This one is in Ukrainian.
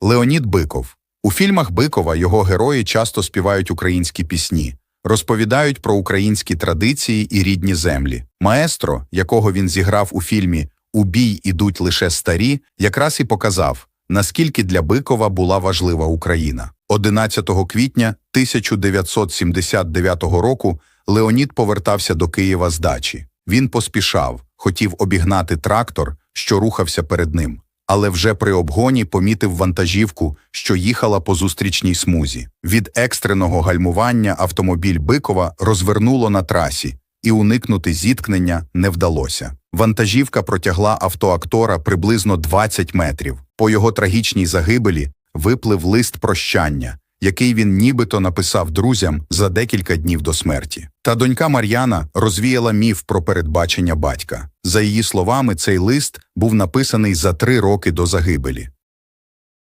Леонід Биков. У фільмах Бикова його герої часто співають українські пісні, розповідають про українські традиції і рідні землі. Маестро, якого він зіграв у фільмі У бій ідуть лише старі, якраз і показав, наскільки для Бикова була важлива Україна. 11 квітня 1979 року Леонід повертався до Києва з дачі. Він поспішав, хотів обігнати трактор, що рухався перед ним, але вже при обгоні помітив вантажівку, що їхала по зустрічній смузі. Від екстреного гальмування автомобіль Бикова розвернуло на трасі, і уникнути зіткнення не вдалося. Вантажівка протягла автоактора приблизно 20 метрів. По його трагічній загибелі виплив лист прощання, який він нібито написав друзям за декілька днів до смерті. Та донька Мар'яна розвіяла міф про передбачення батька. За її словами, цей лист був написаний за три роки до загибелі.